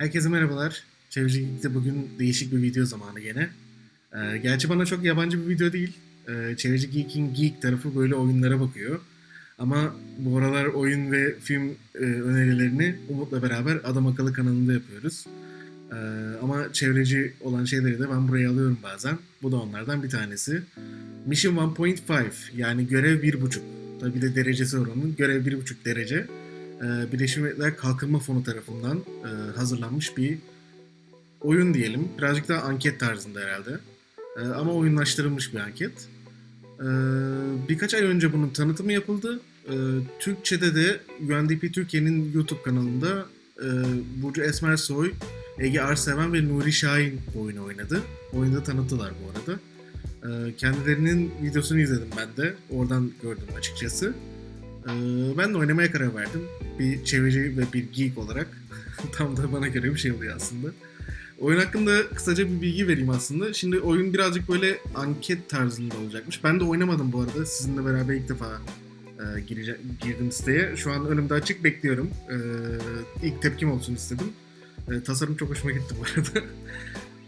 Herkese merhabalar. Çevreci Geek'te bugün değişik bir video zamanı gene. Ee, gerçi bana çok yabancı bir video değil. Ee, Çevreci Geek'in geek tarafı böyle oyunlara bakıyor. Ama bu aralar oyun ve film e, önerilerini Umut'la beraber Adam Akıllı kanalında yapıyoruz. Ee, ama çevreci olan şeyleri de ben buraya alıyorum bazen. Bu da onlardan bir tanesi. Mission 1.5 yani görev 1.5. Tabi de derecesi onun. Görev 1.5 derece. Ee, Birleşmiş Milletler Kalkınma Fonu tarafından e, hazırlanmış bir oyun diyelim. Birazcık daha anket tarzında herhalde. Ee, ama oyunlaştırılmış bir anket. Ee, birkaç ay önce bunun tanıtımı yapıldı. Türkçe'de de UNDP Türkiye'nin YouTube kanalında e, Burcu Esmersoy, Ege Arseven ve Nuri Şahin oyunu oynadı. Oyunu da tanıttılar bu arada. Kendilerinin videosunu izledim ben de. Oradan gördüm açıkçası. Ee, ben de oynamaya karar verdim. Bir çevreci ve bir geek olarak. Tam da bana göre bir şey oluyor aslında. Oyun hakkında kısaca bir bilgi vereyim aslında. Şimdi oyun birazcık böyle anket tarzında olacakmış. Ben de oynamadım bu arada. Sizinle beraber ilk defa e, girece- girdim siteye. Şu an önümde açık bekliyorum. E, ilk tepkim olsun istedim. E, tasarım çok hoşuma gitti bu arada.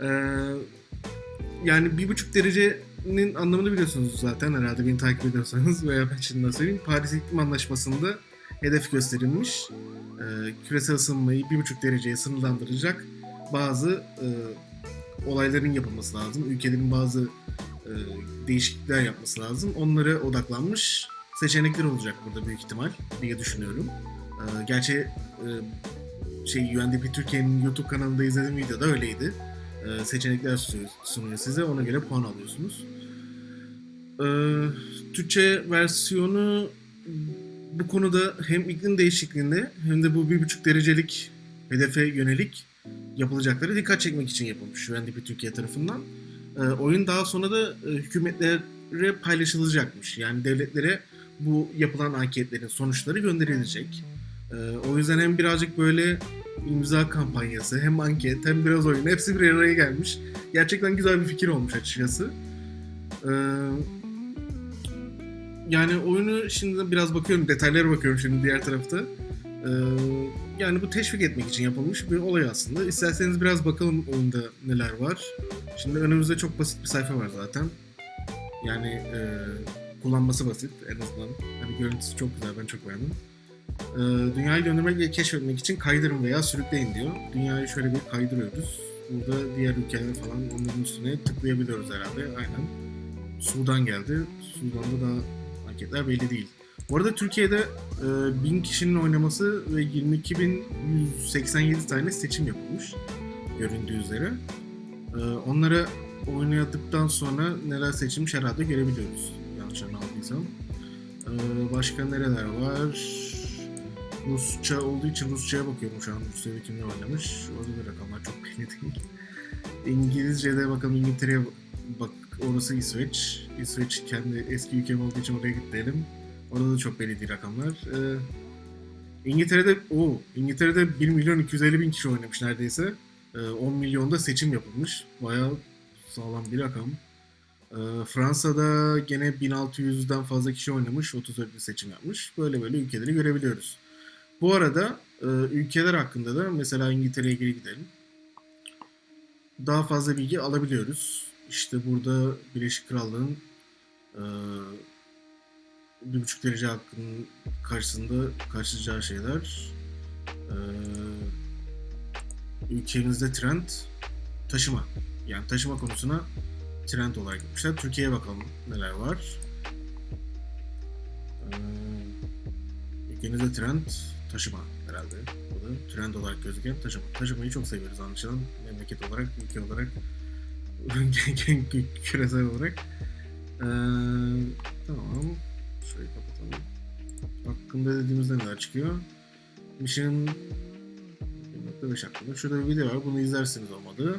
E, yani bir buçuk derecenin anlamını biliyorsunuz zaten herhalde beni takip ediyorsanız veya ben şimdiden söyleyeyim. Paris İklim Anlaşması'nda hedef gösterilmiş. E, küresel ısınmayı bir buçuk dereceye sınırlandıracak bazı e, olayların yapılması lazım. Ülkelerin bazı e, değişiklikler yapması lazım. Onlara odaklanmış seçenekler olacak burada büyük ihtimal diye düşünüyorum. E, gerçi e, şey UNDP Türkiye'nin YouTube kanalında izlediğim videoda öyleydi. E, seçenekler sunuyor, size. Ona göre puan alıyorsunuz. E, Türkçe versiyonu bu konuda hem iklim değişikliğinde hem de bu bir buçuk derecelik hedefe yönelik yapılacakları dikkat çekmek için yapılmış UNDP Türkiye tarafından. E, oyun daha sonra da hükümetlere paylaşılacakmış. Yani devletlere bu yapılan anketlerin sonuçları gönderilecek. E, o yüzden hem birazcık böyle imza kampanyası, hem anket, hem biraz oyun hepsi bir araya gelmiş. Gerçekten güzel bir fikir olmuş açıkçası. E, yani oyunu şimdi biraz bakıyorum, detaylara bakıyorum şimdi diğer tarafta. Ee, yani bu teşvik etmek için yapılmış bir olay aslında. İsterseniz biraz bakalım oyunda neler var. Şimdi önümüzde çok basit bir sayfa var zaten. Yani e, kullanması basit en azından. Hani görüntüsü çok güzel, ben çok beğendim. Ee, dünyayı döndürmek ve keşfetmek için kaydırın veya sürükleyin diyor. Dünyayı şöyle bir kaydırıyoruz. Burada diğer ülkeler falan onların üstüne tıklayabiliyoruz herhalde. Aynen. Sudan geldi. Sudan'da da anketler belli değil. Bu arada Türkiye'de e, 1000 kişinin oynaması ve 22.187 tane seçim yapılmış göründüğü üzere. E, onları oynadıktan sonra neler seçilmiş herhalde görebiliyoruz. Yanlış anlamadıysam. E, başka nereler var? Rusça olduğu için Rusça'ya bakıyorum şu an. Rusya'da kimler oynamış. Orada da rakamlar çok belli değil. İngilizce'de bakalım İngiltere'ye bak orası İsveç. İsveç kendi eski ülkem olduğu için oraya gidelim. Orada da çok belli değil rakamlar. Ee, İngiltere'de o İngiltere'de 1 milyon 250 bin kişi oynamış neredeyse. Ee, 10 milyonda seçim yapılmış. Bayağı sağlam bir rakam. Ee, Fransa'da gene 1600'den fazla kişi oynamış. 34 bin seçim yapmış. Böyle böyle ülkeleri görebiliyoruz. Bu arada e, ülkeler hakkında da mesela İngiltere'ye geri gidelim. Daha fazla bilgi alabiliyoruz. İşte burada Birleşik Krallığın e, bir buçuk derece hakkının karşısında karşılayacağı şeyler. Ee, ülkemizde trend taşıma. Yani taşıma konusuna trend olarak gitmişler. Türkiye'ye bakalım neler var. Ee, ülkemizde trend taşıma herhalde. Bu da trend olarak gözüken taşıma. Taşımayı çok seviyoruz anlaşılan. Memleket olarak, ülke olarak, küresel olarak. Ee, tamam. Şurayı kapatalım. Hakkında dediğimizde neler çıkıyor? Mission 1.5 hakkında. Şurada bir video var. Bunu izlersiniz olmadı.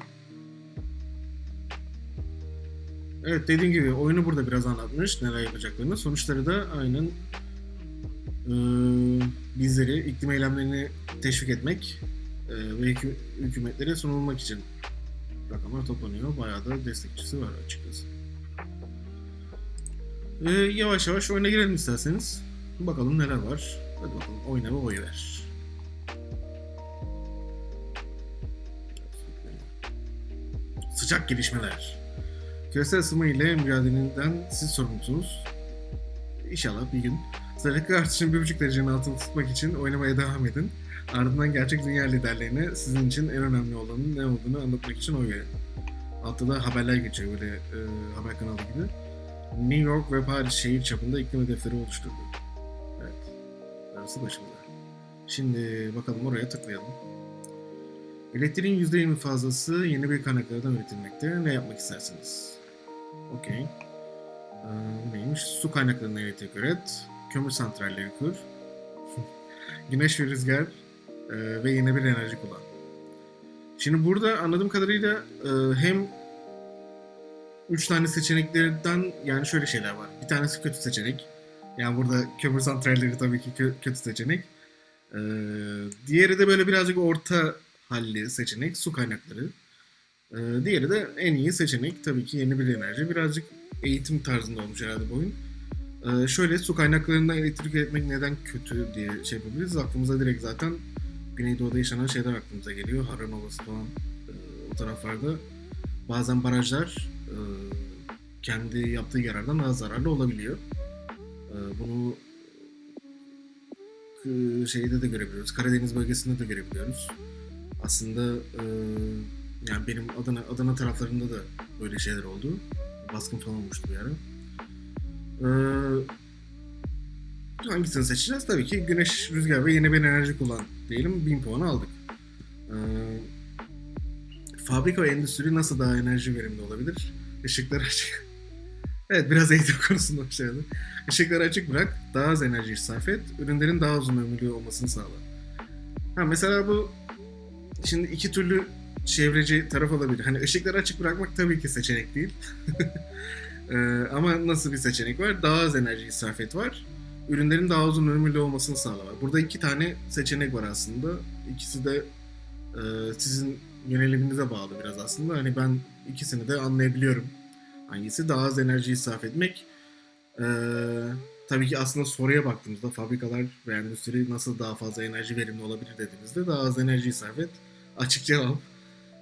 Evet dediğim gibi oyunu burada biraz anlatmış. Neler yapacaklarını. Sonuçları da aynen e, bizleri iklim eylemlerini teşvik etmek e, ve hükü, hükümetlere sunulmak için rakamlar toplanıyor. Bayağı da destekçisi var açıkçası. Ee, yavaş yavaş oyuna girelim isterseniz. Bakalım neler var. Hadi bakalım oyna ve oy ver. Sıcak gelişmeler. Küresel ısınma ile mücadeleden siz sorumlusunuz. İnşallah bir gün sıcaklık artışını 1,5 derecenin altında tutmak için oynamaya devam edin. Ardından gerçek dünya liderlerine sizin için en önemli olanın ne olduğunu anlatmak için oy verin. Altta da haberler geçiyor böyle e, haber kanalı gibi. New York ve Paris şehir çapında iklim hedefleri oluşturdu. Evet. Arası başımda. Şimdi bakalım oraya tıklayalım. Elektriğin %20 fazlası yeni bir kaynaklardan üretilmekte. Ne yapmak istersiniz? Okey. Ee, neymiş? Su kaynaklarından elektrik üret. Kömür santralleri kur. Güneş ve rüzgar e, ve yeni bir enerji kullan. Şimdi burada anladığım kadarıyla e, hem üç tane seçeneklerden yani şöyle şeyler var. Bir tanesi kötü seçenek. Yani burada kömür santralleri tabii ki kö- kötü seçenek. Ee, diğeri de böyle birazcık orta halli seçenek, su kaynakları. Ee, diğeri de en iyi seçenek tabii ki yeni bir enerji. Birazcık eğitim tarzında olmuş herhalde bu oyun. Ee, şöyle su kaynaklarından elektrik üretmek neden kötü diye şey yapabiliriz. Aklımıza direkt zaten Güneydoğu'da yaşanan şeyler aklımıza geliyor. Harran Ovası falan e, o taraflarda. Bazen barajlar e, kendi yaptığı yarardan daha zararlı olabiliyor. E, bunu şeyde de görebiliyoruz. Karadeniz bölgesinde de görebiliyoruz. Aslında yani benim Adana Adana taraflarında da böyle şeyler oldu. Baskın falan olmuştu bir ara. E, hangisini seçeceğiz? Tabii ki güneş, rüzgar ve yeni bir enerji kullan diyelim. 1000 puan aldık. E, fabrika ve endüstri nasıl daha enerji verimli olabilir? Işıkları açık. evet biraz eğitim konusunda şeydi. Işıkları açık bırak, daha az enerji israf et, ürünlerin daha uzun ömürlü olmasını sağla. Ha mesela bu şimdi iki türlü çevreci taraf olabilir. Hani ışıkları açık bırakmak tabii ki seçenek değil. Ee, ama nasıl bir seçenek var? Daha az enerji israf et var. Ürünlerin daha uzun ömürlü olmasını sağla var. Burada iki tane seçenek var aslında. İkisi de e, sizin yöneliminize bağlı biraz aslında. Hani ben ikisini de anlayabiliyorum. Hangisi daha az enerji israf etmek. Ee, tabii ki aslında soruya baktığımızda fabrikalar ve endüstri nasıl daha fazla enerji verimli olabilir dediğimizde daha az enerji israf et. Açık cevap.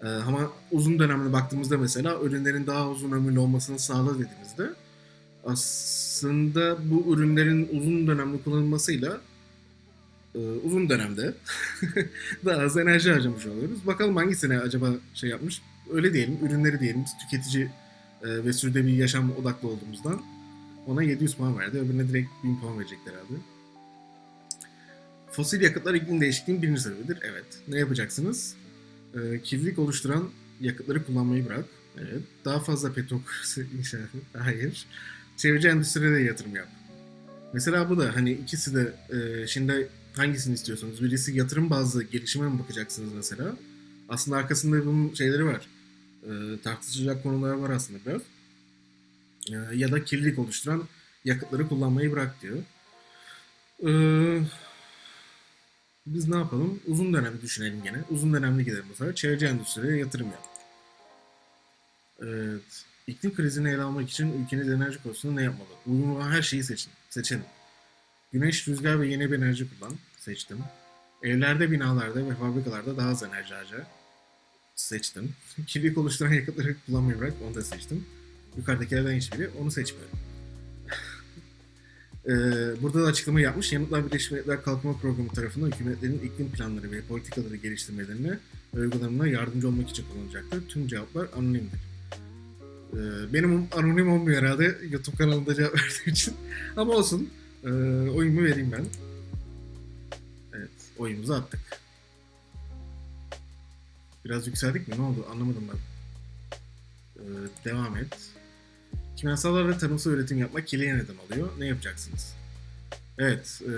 Ee, ama uzun dönemde baktığımızda mesela ürünlerin daha uzun ömürlü olmasını sağla dediğimizde aslında bu ürünlerin uzun dönemli kullanılmasıyla e, uzun dönemde daha az enerji harcamış oluyoruz. Bakalım hangisine acaba şey yapmış. Öyle diyelim, ürünleri diyelim, tüketici e, ve sürdürülebilir yaşam odaklı olduğumuzdan ona 700 puan verdi. Öbürüne direkt 1000 puan verecekler abi. Fosil yakıtlar iklim değişikliğinin birinci sebebidir. Evet. Ne yapacaksınız? Ee, kirlilik oluşturan yakıtları kullanmayı bırak. Evet. Daha fazla petrol kuyusu inşa et. Hayır. Çevreci endüstriye de yatırım yap. Mesela bu da hani ikisi de e, şimdi hangisini istiyorsunuz? Birisi yatırım bazlı gelişime mi bakacaksınız mesela? Aslında arkasında bunun şeyleri var. E, tartışacak konular var aslında biraz. E, ya da kirlilik oluşturan yakıtları kullanmayı bırak diyor. Ee, biz ne yapalım? Uzun dönem düşünelim gene. Uzun dönemli gidelim bu sefer. Çevreci endüstriye yatırım yap. Evet. İklim krizini ele almak için ülkeniz enerji konusunda ne yapmalı? Uygun olan her şeyi seçin. Seçelim. Güneş, rüzgar ve yeni bir enerji kullan. Seçtim. Evlerde, binalarda ve fabrikalarda daha az enerji harca. Seçtim. Kirlilik oluşturan yakıtları kullanmayı bırak. Onu da seçtim. Yukarıdakilerden hiçbiri. Onu seçmiyorum. Ee, burada da açıklama yapmış. Yanıtlar Birleşmiş Milletler Kalkınma Programı tarafından hükümetlerin iklim planları ve politikaları geliştirmelerine ve uygulamalarına yardımcı olmak için kullanılacaktır. Tüm cevaplar anonimdir. Ee, benim anonim olmuyor herhalde YouTube kanalında cevap verdiğim için. Ama olsun. Ee, oyumu vereyim ben. Evet. Oyumuzu attık. Biraz yükseldik mi? Ne oldu? Anlamadım ben. Ee, devam et. Kimyasallar ve tarımsal üretim yapmak kirliye neden oluyor. Ne yapacaksınız? Evet. E,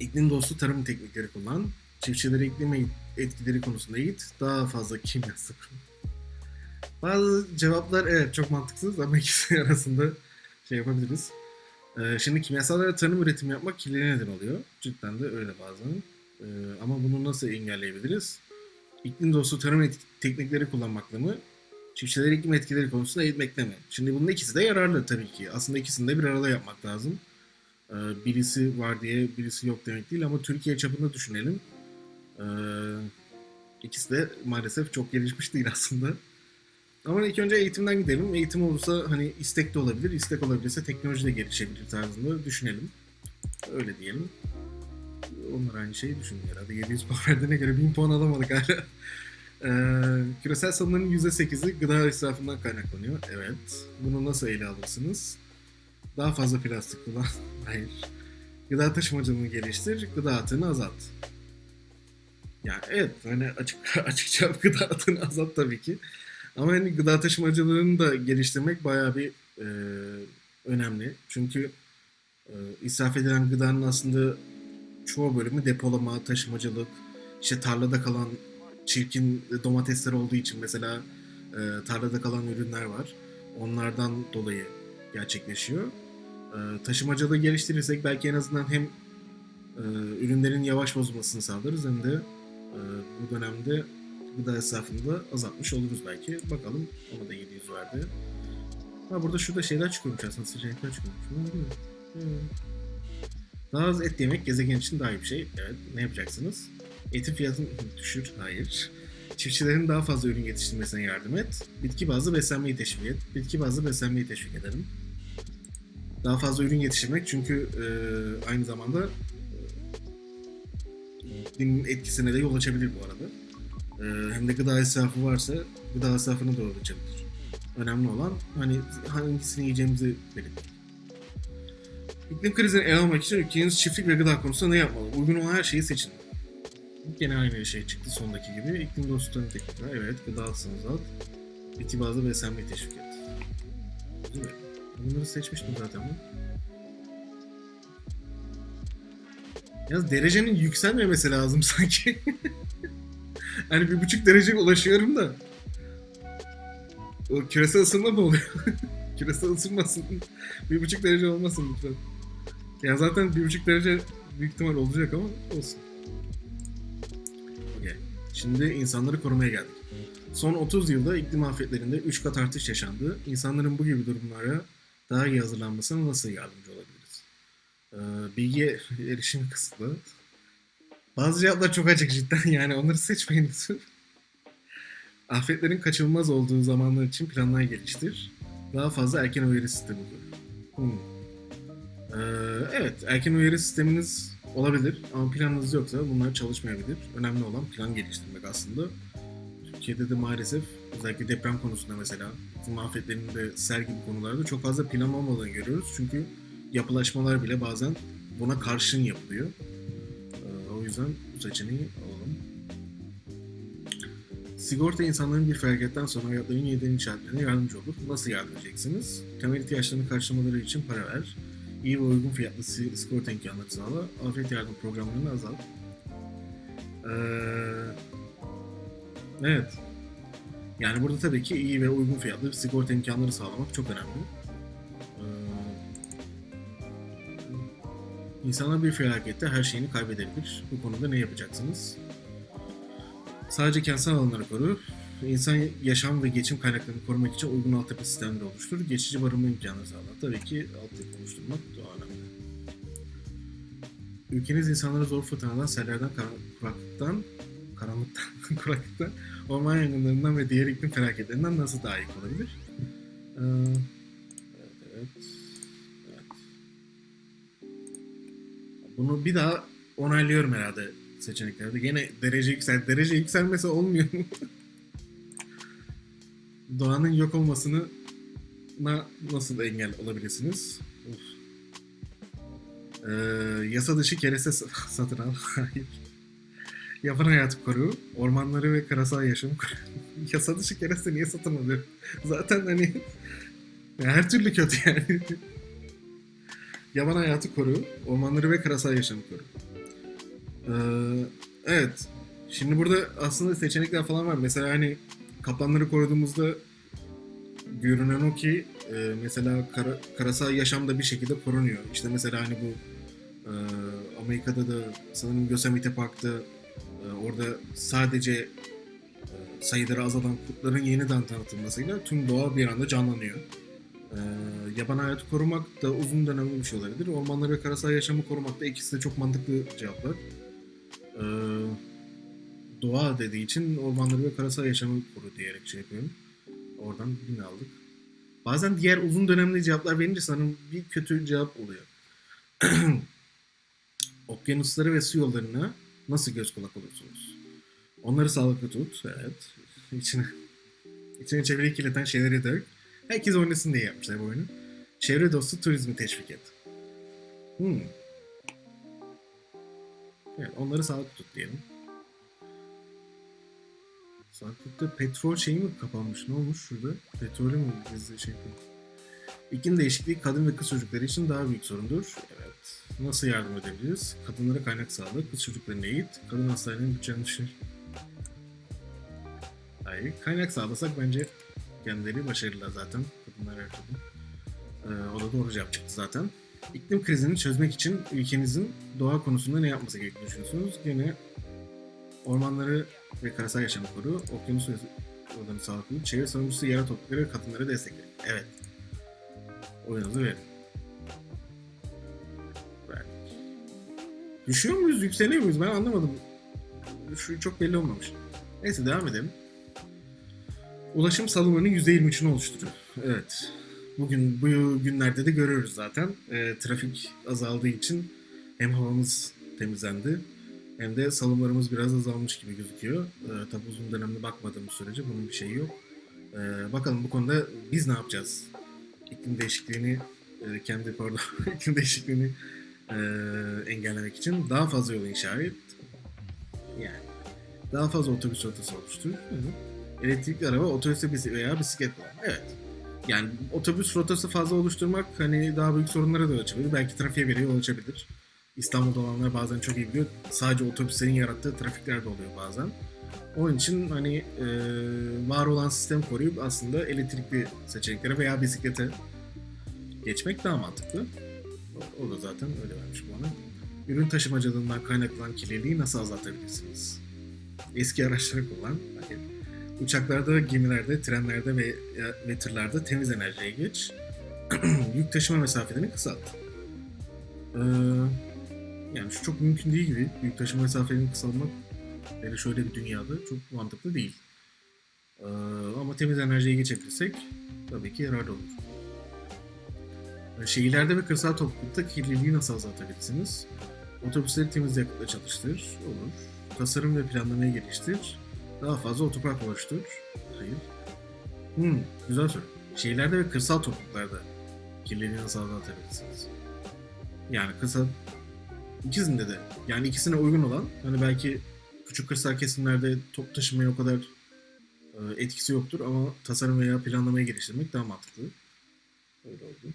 iklim dostu tarım teknikleri kullan. Çiftçileri iklim etkileri konusunda eğit. Daha fazla kimyasal Bazı cevaplar evet çok mantıksız ama ikisi arasında şey yapabiliriz. E, şimdi kimyasallar ve tarım üretim yapmak kirliye neden oluyor. Cidden de öyle bazen. E, ama bunu nasıl engelleyebiliriz? İklim dostu tarım teknikleri kullanmakla mı? Çiftçileri iklim etkileri konusunda eğitmekte mi? Şimdi bunun ikisi de yararlı tabii ki. Aslında ikisini de bir arada yapmak lazım. Ee, birisi var diye birisi yok demek değil ama Türkiye çapında düşünelim. Ee, İkisi de maalesef çok gelişmiş değil aslında. Ama ilk önce eğitimden gidelim. Eğitim olursa hani istek de olabilir. istek olabilirse teknoloji de gelişebilir tarzında düşünelim. Öyle diyelim. Onlar aynı şeyi düşünüyor herhalde. 700 puan verdiğine göre 1000 puan alamadık hala. Ee, küresel sorunların %8'i gıda israfından kaynaklanıyor. Evet. Bunu nasıl ele alırsınız? Daha fazla plastik kullan. Hayır. Gıda taşımacılığını geliştir, gıda atığını azalt. Yani evet hani açık açıkça gıda atığını azalt tabii ki. Ama hani gıda taşımacılığını da geliştirmek bayağı bir e, önemli. Çünkü e, israf edilen gıdanın aslında çoğu bölümü depolama, taşımacılık, işte tarlada kalan çirkin domatesler olduğu için mesela e, tarlada kalan ürünler var. Onlardan dolayı gerçekleşiyor. E, taşımacılığı geliştirirsek belki en azından hem e, ürünlerin yavaş bozulmasını sağlarız hem de e, bu dönemde gıda israfını da azaltmış oluruz belki. Bakalım ona da 700 verdi. Ha burada şurada şeyler çıkıyormuş aslında seçenekler çıkıyormuş. Daha az et yemek gezegen için daha iyi bir şey. Evet. Ne yapacaksınız? Etin fiyatını düşür. Hayır. Çiftçilerin daha fazla ürün yetiştirmesine yardım et. Bitki bazlı beslenmeyi teşvik et. Bitki bazlı beslenmeyi teşvik ederim. Daha fazla ürün yetiştirmek çünkü e, aynı zamanda e, iklimin etkisine de yol açabilir bu arada. E, hem de gıda israfı varsa gıda israfına doğru açabilir. Önemli olan hani hangisini yiyeceğimizi belirlemek. İklim krizini ele almak için ülkeniz çiftlik ve gıda konusunda ne yapmalı? Uygun olan her şeyi seçin. Gene aynı şey çıktı sondaki gibi. İklim dostu teklifler. Evet, gıda atsanız alt. Bitki bazlı beslenmeyi teşvik et. Mi? Bunları seçmiştim zaten ben. Yalnız derecenin yükselmemesi lazım sanki. hani bir buçuk derece ulaşıyorum da. O küresel ısınma mı oluyor? küresel ısınmasın. bir buçuk derece olmasın lütfen. Ya zaten bir buçuk derece büyük ihtimal olacak ama olsun. Şimdi insanları korumaya geldik. Son 30 yılda iklim afetlerinde 3 kat artış yaşandı. İnsanların bu gibi durumlara daha iyi hazırlanmasına nasıl yardımcı olabiliriz? Ee, bilgi erişimi kısıtlı. Bazı cevaplar çok açık cidden yani onları seçmeyin lütfen. Afetlerin kaçınılmaz olduğu zamanlar için planlar geliştir. Daha fazla erken uyarı sistemi kur. Hmm. Ee, evet, erken uyarı sisteminiz olabilir ama planınız yoksa bunlar çalışmayabilir. Önemli olan plan geliştirmek aslında. Türkiye'de de maalesef özellikle deprem konusunda mesela iklim afetlerinde sel gibi konularda çok fazla plan olmadığını görüyoruz. Çünkü yapılaşmalar bile bazen buna karşın yapılıyor. Ee, o yüzden bu seçeneği alalım. Sigorta insanların bir felaketten sonra hayatlarının yeniden inşaatlarına yardımcı olur. Nasıl yardım edeceksiniz? Temel ihtiyaçlarını karşılamaları için para ver. İyi ve uygun fiyatlı sigorta imkanları sağla. Afet yardım programlarını azalt. Ee, evet. Yani burada tabii ki iyi ve uygun fiyatlı sigorta imkanları sağlamak çok önemli. Ee, insanlar bir felakette her şeyini kaybedebilir. Bu konuda ne yapacaksınız? Sadece kentsel alanları koru. İnsan yaşam ve geçim kaynaklarını korumak için uygun altyapı sistemleri oluştur. Geçici barınma imkanları sağlar. Tabii ki altyapı oluşturmak daha önemli. Ülkeniz insanları zor fırtınadan, sellerden, kuraklıktan, karanlıktan, kuraklıktan, orman yangınlarından ve diğer iklim felaketlerinden nasıl daha iyi olabilir? Ee, evet, evet. Bunu bir daha onaylıyorum herhalde seçeneklerde. Yine derece yüksel, derece yükselmesi olmuyor mu? Doğanın yok olmasını nasıl engel olabilirsiniz? Of. Ee, yasa dışı kereste satın al. Hayır. Yaban hayatı koru. Ormanları ve karasal yaşamı koru. yasa dışı kereste niye satın alıyor? Zaten hani her türlü kötü yani. Yaban hayatı koru. Ormanları ve karasal yaşamı koru. Ee, evet. Şimdi burada aslında seçenekler falan var. Mesela hani kaplanları koruduğumuzda görünen o ki e, mesela kara, karasal yaşam da bir şekilde korunuyor. İşte mesela hani bu e, Amerika'da da sanırım Yosemite Park'ta e, orada sadece e, sayıları azalan kurtların yeniden tanıtılmasıyla tüm doğa bir anda canlanıyor. E, yaban hayatı korumak da uzun dönemli bir şey olabilir. Ormanları ve karasal yaşamı korumak da ikisi de çok mantıklı cevaplar. E, doğa dediği için ormanları ve karasal yaşamı koru diyerek şey yapıyorum. Oradan bin aldık. Bazen diğer uzun dönemli cevaplar verince sanırım bir kötü cevap oluyor. Okyanusları ve su yollarına nasıl göz kulak olursunuz? Onları sağlıklı tut. Evet. İçine, içine çevreyi kirleten şeyleri dök. Herkes oynasın diye yapmışlar bu oyunu. Çevre dostu turizmi teşvik et. Hmm. Evet, onları sağlıklı tut diyelim. Sağlıklıkta petrol şeyi mi kapanmış? Ne olmuş şurada? Petrolü mü gizli şey yapıyor? İklim değişikliği kadın ve kız çocukları için daha büyük sorundur. Evet. Nasıl yardım edebiliriz? Kadınlara kaynak sağla, kız çocuklarına eğit, kadın hastanelerinin bütçelerini düşür. Hayır. Kaynak sağlasak bence kendileri başarırlar zaten. Kadınlar her türlü. Ee, o da doğru cevap çıktı zaten. İklim krizini çözmek için ülkenizin doğa konusunda ne yapması gerektiğini düşünüyorsunuz? Gene ormanları ve karasal yaşamı koru, okyanus odanı sağlıklı, çevre savunucusu toplulukları ve kadınları destekle. Evet. Oyunuzu verin. Verdik. Düşüyor muyuz, yükseliyor muyuz? Ben anlamadım. Şu çok belli olmamış. Neyse devam edelim. Ulaşım salımlarının %23'ünü oluşturuyor. Evet. Bugün bu günlerde de görüyoruz zaten. E, trafik azaldığı için hem havamız temizlendi hem de salımlarımız biraz azalmış gibi gözüküyor. E, tabi uzun dönemde bakmadığımız sürece bunun bir şeyi yok. E, bakalım bu konuda biz ne yapacağız? İklim değişikliğini e, kendi pardon iklim değişikliğini e, engellemek için daha fazla yol inşa et. Yani daha fazla otobüs rotası oluştur. Elektrikli araba, otobüs veya bisiklet var. Evet. Yani otobüs rotası fazla oluşturmak hani daha büyük sorunlara da açabilir. Belki trafiğe bile yol açabilir. İstanbul'da olanlar bazen çok iyi biliyor. Sadece otobüslerin yarattığı trafikler de oluyor bazen. Onun için hani e, var olan sistemi koruyup aslında elektrikli seçeneklere veya bisiklete geçmek daha mantıklı. O, o da zaten öyle vermiş bana. Ürün taşımacılığından kaynaklanan kirliliği nasıl azaltabilirsiniz? Eski araçları kullan. Hani uçaklarda, gemilerde, trenlerde ve, ve tırlarda temiz enerjiye geç. Yük taşıma mesafelerini kısalt. Ee, yani şu çok mümkün değil gibi. Büyük taşıma mesafelerini kısaltmak hele şöyle bir dünyada çok mantıklı değil. Ee, ama temiz enerjiye geçebilirsek tabii ki yararlı olur. Ee, Şehirlerde ve kırsal toplulukta kirliliği nasıl azaltabilirsiniz? Otobüsleri temiz yakıtla çalıştır. Olur. Tasarım ve planlamayı geliştir. Daha fazla otopark oluştur. Hayır. Hmm, güzel soru. Şehirlerde ve kırsal topluluklarda kirliliği nasıl azaltabilirsiniz? Yani kısa ikisinde de yani ikisine uygun olan hani belki küçük kırsal kesimlerde top taşımaya o kadar e, etkisi yoktur ama tasarım veya planlamayı geliştirmek daha mantıklı. Öyle oldu.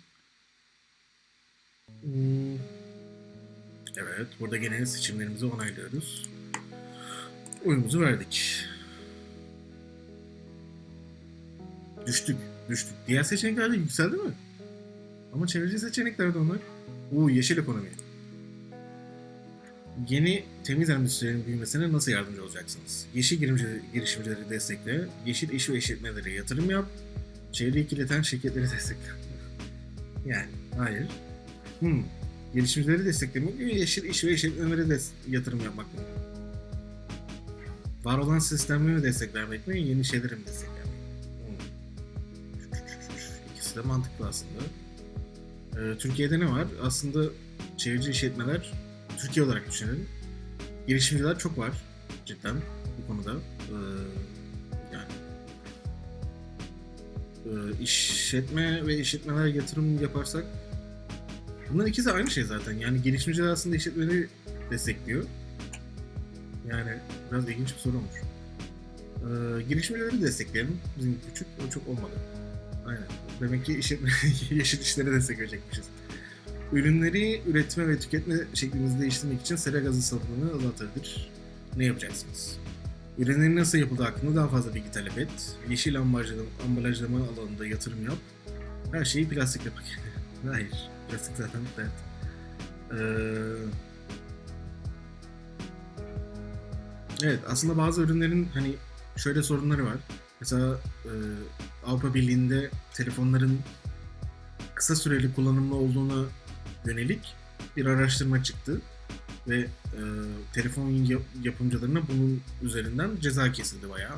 Hmm. Evet, burada gene seçimlerimizi onaylıyoruz. Oyumuzu verdik. Düştük, düştük. Diğer seçenekler de yükseldi mi? Ama çevreci seçenekler de onlar. Uuu yeşil ekonomi. Yeni temiz endüstrilerin büyümesine nasıl yardımcı olacaksınız? Yeşil girişimcileri, destekle, yeşil iş ve işletmelere yatırım yap, çevreyi kirleten şirketleri destekle. yani, hayır. Hmm. Girişimcileri desteklemek ve yeşil iş ve işletmelere des- yatırım yapmak mı? Var olan sistemleri mi destek vermek mi, yeni şeyleri mi desteklemek? Hmm. İkisi de mantıklı aslında. Ee, Türkiye'de ne var? Aslında çevreci işletmeler Türkiye olarak düşünelim. Girişimciler çok var cidden bu konuda. Ee, yani e, işletme ve işletmeler yatırım yaparsak bunların ikisi aynı şey zaten. Yani girişimciler aslında işletmeleri destekliyor. Yani biraz ilginç bir soru olmuş. Ee, girişimcileri destekleyelim. Bizim küçük o çok olmadı. Aynen. Demek ki işletme, yeşil işlere destek verecekmişiz. Ürünleri üretme ve tüketme şeklinizi değiştirmek için sera gazı salımını azaltabilir. Ne yapacaksınız? Ürünlerin nasıl yapıldığı hakkında daha fazla bilgi talep et. Yeşil ambalajlama, alanında yatırım yap. Her şeyi plastikle paket. Hayır. Plastik zaten evet. Ee, evet aslında bazı ürünlerin hani şöyle sorunları var. Mesela e, Avrupa Birliği'nde telefonların kısa süreli kullanımlı olduğuna yönelik bir araştırma çıktı. ve e, telefon yap- yapımcılarına bunun üzerinden ceza kesildi bayağı.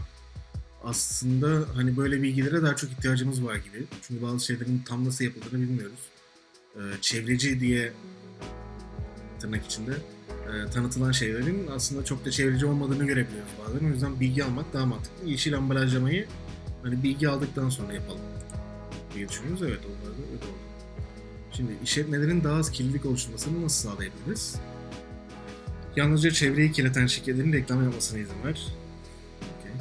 Aslında hani böyle bilgilere daha çok ihtiyacımız var gibi. Çünkü bazı şeylerin tam nasıl yapıldığını bilmiyoruz. E, çevreci diye tırnak içinde e, tanıtılan şeylerin aslında çok da çevreci olmadığını görebiliyoruz bazen. O yüzden bilgi almak daha mantıklı. Yeşil ambalajlamayı hani bilgi aldıktan sonra yapalım diye düşünüyoruz. Evet onlar da öyle. Şimdi işletmelerin daha az kirlilik oluşturmasını nasıl sağlayabiliriz? Yalnızca çevreyi kirleten şirketlerin reklam yapmasına izin ver. Okey.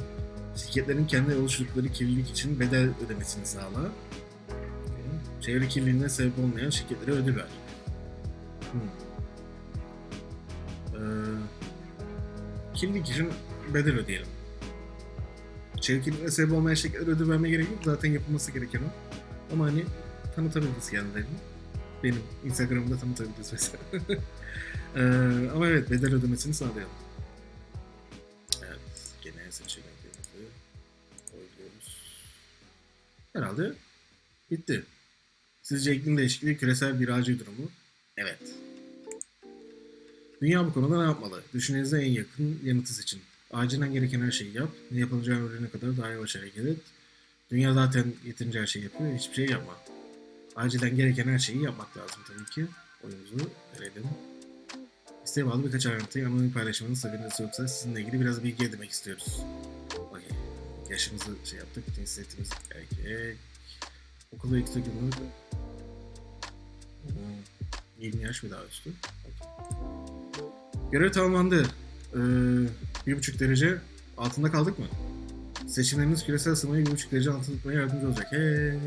Şirketlerin kendi oluşturdukları kirlilik için bedel ödemesini sağla. Okey. Çevre kirliliğine sebep olmayan şirketlere ödül ver. Hmm. Ee, kirlilik için bedel ödeyelim. Çevre kirliliğine sebep olmayan şirketlere ödül vermeye gerek yok. Zaten yapılması gereken o. Ama hani tanıtabiliriz kendilerini. Benim Instagram'da tanıtabiliriz mesela. Ee, ama evet bedel ödemesini sağlayalım. Evet, gene seçeneklerimizi oynuyoruz. Herhalde bitti. Sizce iklim değişikliği küresel bir acil durumu? Evet. Dünya bu konuda ne yapmalı? Düşüncenize en yakın yanıtı seçin. Acilen gereken her şeyi yap. Ne yapılacağını öğrenene kadar daha yavaş hareket et. Dünya zaten yeterince her şeyi yapıyor. Hiçbir şey yapma. Acilen gereken her şeyi yapmak lazım tabii ki. Oyumuzu verelim. İsteğe bağlı birkaç ayrıntıyı anonim paylaşmanın sakıncası yoksa sizinle ilgili biraz bilgi edinmek istiyoruz. Okey. Yaşımızı şey yaptık. Cinsiyetimiz erkek. Okul ve yüksek yılını... Hmm, 20 yaş mı daha üstü? Görev tamamlandı. Ee, bir buçuk derece altında kaldık mı? Seçimleriniz küresel ısınmayı bir buçuk derece altında tutmaya yardımcı olacak. Hey.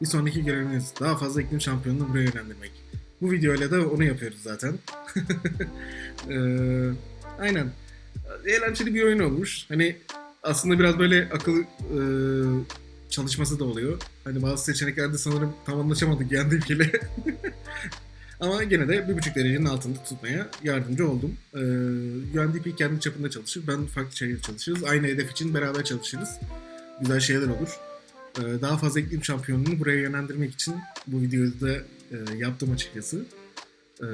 Bir sonraki göreviniz daha fazla iklim şampiyonunu buraya yönlendirmek. Bu videoyla da onu yapıyoruz zaten. Ee, aynen. Eğlenceli bir oyun olmuş. Hani aslında biraz böyle akıl e, çalışması da oluyor. Hani bazı seçeneklerde sanırım tam anlaşamadık yendiğiyle. Ama gene de bir buçuk derecenin altında tutmaya yardımcı oldum. Ee, UNDP kendi çapında çalışır. Ben farklı şeyler çalışırız. Aynı hedef için beraber çalışırız. Güzel şeyler olur. Ee, daha fazla iklim şampiyonluğunu buraya yönlendirmek için bu videoyu da e, yaptım açıkçası. Ee,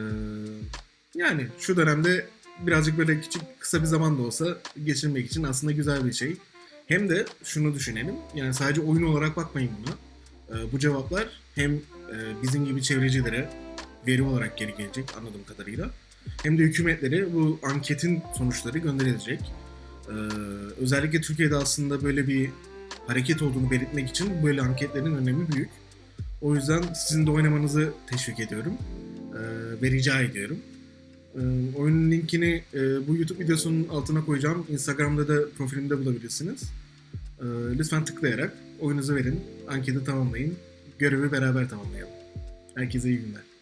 yani şu dönemde birazcık böyle küçük kısa bir zaman da olsa geçirmek için aslında güzel bir şey. Hem de şunu düşünelim. Yani sadece oyun olarak bakmayın buna. Bu cevaplar hem e, bizim gibi çevrecilere veri olarak geri gelecek anladığım kadarıyla. Hem de hükümetlere bu anketin sonuçları gönderilecek. Özellikle Türkiye'de aslında böyle bir hareket olduğunu belirtmek için böyle anketlerin önemi büyük. O yüzden sizin de oynamanızı teşvik ediyorum ee, ve rica ediyorum. Ee, oyunun linkini e, bu YouTube videosunun altına koyacağım. Instagram'da da profilimde bulabilirsiniz. Ee, lütfen tıklayarak oyunuzu verin, anketi tamamlayın, görevi beraber tamamlayalım. Herkese iyi günler.